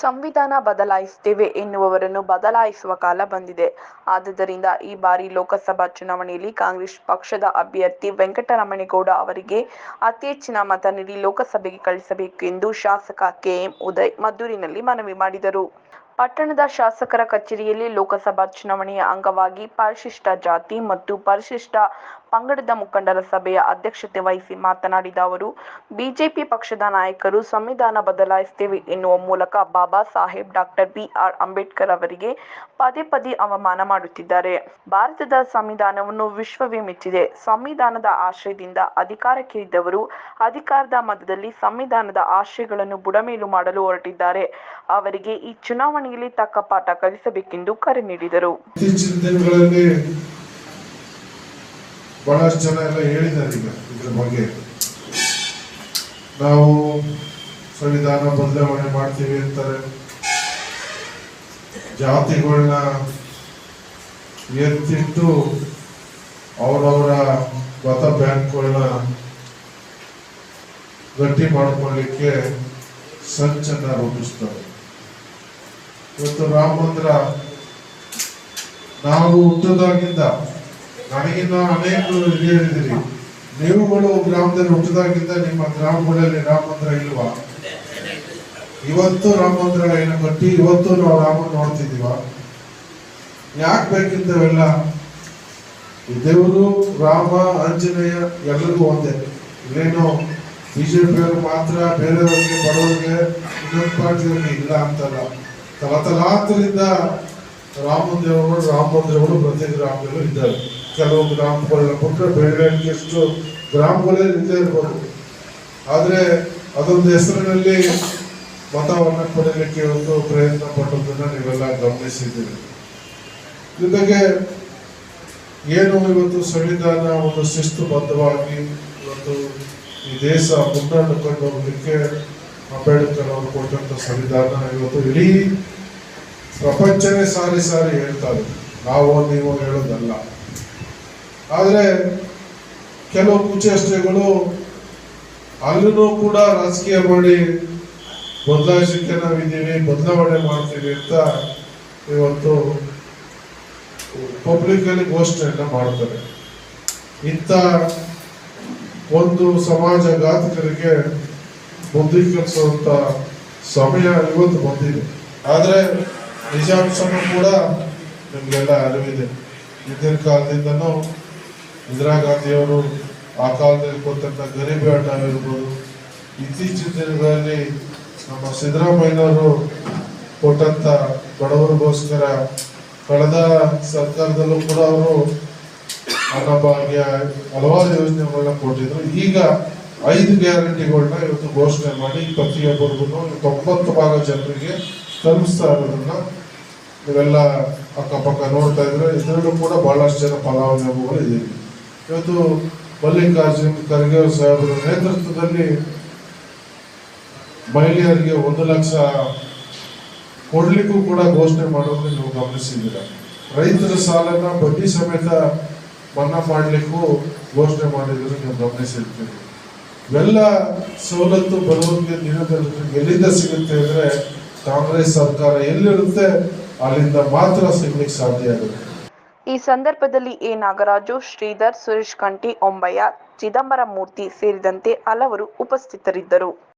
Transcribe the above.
ಸಂವಿಧಾನ ಬದಲಾಯಿಸುತ್ತೇವೆ ಎನ್ನುವವರನ್ನು ಬದಲಾಯಿಸುವ ಕಾಲ ಬಂದಿದೆ. ಆದುದರಿಂದ ಈ ಬಾರಿ ಲೋಕಸಭಾ ಚುನಾವಣೆಯಲ್ಲಿ ಕಾಂಗ್ರೆಸ್ ಪಕ್ಷದ ಅಭ್ಯರ್ಥಿ ವೆಂಕಟರಮಣೇಗೌಡ ಅವರಿಗೆ ಅತಿ ಹೆಚ್ಚಿನ ಮತ ನೀಡಿ ಲೋಕಸಭೆಗೆ ಕಳಿಸಬೇಕು ಎಂದು ಶಾಸಕ ಕೆಎಂ ಉದಯ್ ಮದ್ದೂರಿನಲ್ಲಿ ಮನವಿ ಮಾಡಿದರು. ಪಟ್ಟಣದ ಶಾಸಕರ ಕಚೇರಿಯಲ್ಲಿ ಲೋಕಸಭಾ ಚುನಾವಣೆಯ ಅಂಗವಾಗಿ ಪರಿಶಿಷ್ಟ ಜಾತಿ ಮತ್ತು ಪರಿಶಿಷ್ಟ ಪಂಗಡದ ಮುಖಂಡರ ಸಭೆಯ ಅಧ್ಯಕ್ಷತೆ ವಹಿಸಿ ಮಾತನಾಡಿದ ಅವರು, ಬಿಜೆಪಿ ಪಕ್ಷದ ನಾಯಕರು ಸಂವಿಧಾನ ಬದಲಾಯಿಸುತ್ತೇವೆ ಎನ್ನುವ ಮೂಲಕ Baba Saheb doctor B R Ambedkar ಅವರಿಗೆ ಪದೇ ಪದೇ ಅವಮಾನ ಮಾಡುತ್ತಿದ್ದಾರೆ. ಭಾರತದ ಸಂವಿಧಾನವನ್ನು ವಿಶ್ವವೇ ಮೆಚ್ಚಿದೆ ಸಂವಿಧಾನದ ಆಶ್ರಯದಿಂದ ಅಧಿಕಾರಕ್ಕೆ ಇದ್ದವರು ಅಧಿಕಾರದ ಮಧ್ಯದಲ್ಲಿ ಸಂವಿಧಾನದ ಆಶಯಗಳನ್ನು ಬುಡಮೇಲು ಮಾಡಲು ಹೊರಟಿದ್ದಾರೆ. ಅವರಿಗೆ ಈ ಚುನಾವಣೆಯಲ್ಲಿ ತಕ್ಕ ಪಾಠ ಕಲಿಸಬೇಕೆಂದು ಕರೆ ನೀಡಿದರು. ಬಹಳಷ್ಟು ಜನ ಎಲ್ಲ ಹೇಳಿದ್ದಾರೆ ಈಗ ಇದ್ರ ಬಗ್ಗೆ. ನಾವು ಸಂವಿಧಾನ ಬದಲಾವಣೆ ಮಾಡ್ತೀವಿ ಅಂತಾರೆ. ಜಾತಿಗಳನ್ನ ಎತ್ತಿಟ್ಟು ಅವರವರ ಮತ ಬ್ಯಾಂಕ್ಗಳನ್ನ ಗಟ್ಟಿ ಮಾಡ್ಕೊಳ್ಳಿಕ್ಕೆ ಸಂಚನ್ನ ರೂಪಿಸ್ತಾರೆ. ಇವತ್ತು ರಾಮ ಮಂದಿರ ನಾವು ಹುಟ್ಟದಾಗಿಂದ ನನಗಿನ್ನ ಅನೇಕರು ಹೇಳಿದಿರಿ, ನೀವುಗಳು ಗ್ರಾಮದಲ್ಲಿ ಹುಟ್ಟಿದಾಗಿಂದ ನಿಮ್ಮ ಗ್ರಾಮಗಳಲ್ಲಿ ರಾಮ ಮಂದಿರ ಇಲ್ವಾ? ಇವತ್ತು ರಾಮ ಮಂದಿರ ಏನು ಕಟ್ಟಿ, ಇವತ್ತು ನಾವು ರಾಮ ನೋಡ್ತಿದೀವ ಯಾಕೆ ಬೇಕಿಂತವೆಲ್ಲ ದೇವರು, ರಾಮ, ಆಂಜನೇಯ ಎಲ್ಲರಿಗೂ ಒಂದೇ. ಇಲ್ಲೇನು ಬಿಜೆಪಿಯವರು ಮಾತ್ರ ಬೇರೆಯವ್ರಿಗೆ ಬಡವರಿಗೆ ಇನ್ನೊಂದು ಪಾರ್ಟಿಯವ್ರಿಗೆ ಇಲ್ಲ ಅಂತಲ್ಲ. ತಲತಲಾಂತರಿಂದ ರಾಮ ದೇವರುಗಳು ರಾಮ ಮಂದಿರಗಳು ಪ್ರತಿ ಗ್ರಾಮದಲ್ಲೂ ಇದ್ದಾವೆ. ಕೆಲವು ಗ್ರಾಮಗಳನ್ನ ಕೊಟ್ಟರೆ ಬೇರೆ ಎಷ್ಟು ಗ್ರಾಮಗಳೇ ಇಲ್ಲದೆ ಇರ್ಬೋದು. ಆದರೆ ಅದೊಂದು ಹೆಸರಿನಲ್ಲಿ ವಾತಾವರಣ ಪಡೆಯಲಿಕ್ಕೆ ಒಂದು ಪ್ರಯತ್ನ ಪಟ್ಟದನ್ನ ನೀವೆಲ್ಲ ಗಮನಿಸಿದ್ದೀರಿ. ಜೊತೆಗೆ ಏನು ಇವತ್ತು ಸಂವಿಧಾನ ಒಂದು ಶಿಸ್ತುಬದ್ಧವಾಗಿ ಇವತ್ತು ಈ ದೇಶ ಕಂಡು ಹೋಗಲಿಕ್ಕೆ ಅಂಬೇಡ್ಕರ್ ಅವರು ಕೊಟ್ಟಂಥ ಸಂವಿಧಾನ ಇವತ್ತು ಇಡೀ ಪ್ರಪಂಚನೇ ಸಾರಿ ಸಾರಿ ಹೇಳ್ತಾರೆ ನಾವು ನೀವು ಹೇಳೋದಲ್ಲ. ಆದರೆ ಕೆಲವು ಕುಚೇಷ್ಟೆಗಳು ಅಲ್ಲೂ ಕೂಡ ರಾಜಕೀಯ ಮಾಡಿ ಬದಲಾಯಿಸಲಿಕ್ಕೆ ನಾವಿದ್ದೀವಿ, ಬದಲಾವಣೆ ಮಾಡ್ತೀವಿ ಅಂತ ಇವತ್ತು ಪಬ್ಲಿಕ್ ಅಲ್ಲಿ ಘೋಷಣೆಯನ್ನ ಮಾಡ್ತಾರೆ. ಇಂಥ ಒಂದು ಸಮಾಜ ಘಾತಕರಿಗೆ ಬುದ್ಧಿ ಸಮಯ ಇವತ್ತು ಬಂದಿದೆ. ಆದ್ರೆ ನಿಜಾಂಶನೂ ಕೂಡ ನಿಮ್ಗೆಲ್ಲ ಅರಿವಿದೆ. ಹಿಂದಿನ ಕಾಲದಿಂದನೂ ಇಂದಿರಾ ಗಾಂಧಿಯವರು ಆ ಕಾಲದಲ್ಲಿ ಕೊಟ್ಟಂತ ಗರೀಬಿ ಆಟ ಇರ್ಬೋದು ಇತ್ತೀಚಿನ ದಿನಗಳಲ್ಲಿ ನಮ್ಮ ಸಿದ್ದರಾಮಯ್ಯನವರು ಕೊಟ್ಟಂತ ಬಡವರಿಗೋಸ್ಕರ ಕಳೆದ ಸರ್ಕಾರದಲ್ಲೂ ಕೂಡ ಅವರು ಅನ್ನಭಾಗ್ಯ ಹಲವಾರು ಯೋಜನೆಗಳನ್ನ ಕೊಟ್ಟಿದ್ರು. ಈಗ ಐದು ಗ್ಯಾರಂಟಿಗಳನ್ನ ಇವತ್ತು ಘೋಷಣೆ ಮಾಡಿ ಪ್ರತಿಯೊಬ್ಬರಿಗೂ ತೊಂಬತ್ತು ಭಾಗ ಜನರಿಗೆ ತಲುಪಿಸ್ತಾ ಇರೋದನ್ನ ನೀವೆಲ್ಲ ಅಕ್ಕಪಕ್ಕ ನೋಡ್ತಾ ಇದ್ರೆ ಇದರಲ್ಲೂ ಕೂಡ ಬಹಳಷ್ಟು ಜನ ಫಲಾನುಭವಿಗಳು ಇದೆ. ಇವತ್ತು ಮಲ್ಲಿಕಾರ್ಜುನ್ ಖರ್ಗೆ ಸಾಹೇಬರ ನೇತೃತ್ವದಲ್ಲಿ ಮಹಿಳೆಯರಿಗೆ ಒಂದು ಲಕ್ಷ ಕೊಡ್ಲಿಕ್ಕೂ ಕೂಡ ಘೋಷಣೆ ಮಾಡೋದನ್ನ ನೀವು ಗಮನಿಸಿದ್ದೀರ. ರೈತರ ಸಾಲನ ಬಡ್ಡಿ ಸಮೇತ ಮನ್ನಾ ಮಾಡಲಿಕ್ಕೂ ಘೋಷಣೆ ಮಾಡಿದ್ರು ನೀವು ಗಮನಿಸಿರ್ತೀರಿ. ಇವೆಲ್ಲ ಸವಲತ್ತು ಬರುವಂತೆ ದಿನದಲ್ಲಿ ಎಲ್ಲಿಂದ ಸಿಗುತ್ತೆ ಅಂದ್ರೆ ಕಾಂಗ್ರೆಸ್ ಸರ್ಕಾರ ಎಲ್ಲಿರುತ್ತೆ ಅಲ್ಲಿಂದ ಮಾತ್ರ ಸಿಗ್ಲಿಕ್ಕೆ ಸಾಧ್ಯ ಆಗುತ್ತೆ. ಈ ಸಂದರ್ಭದಲ್ಲಿ ಎ. ನಾಗರಾಜು, ಶ್ರೀಧರ್, ಸುರೇಶ್ ಕಂಠಿ, ಒಂಬಯ್ಯ ಚಿದಂಬರ ಮೂರ್ತಿ ಸೇರಿದಂತೆ ಹಲವರು ಉಪಸ್ಥಿತರಿದ್ದರು.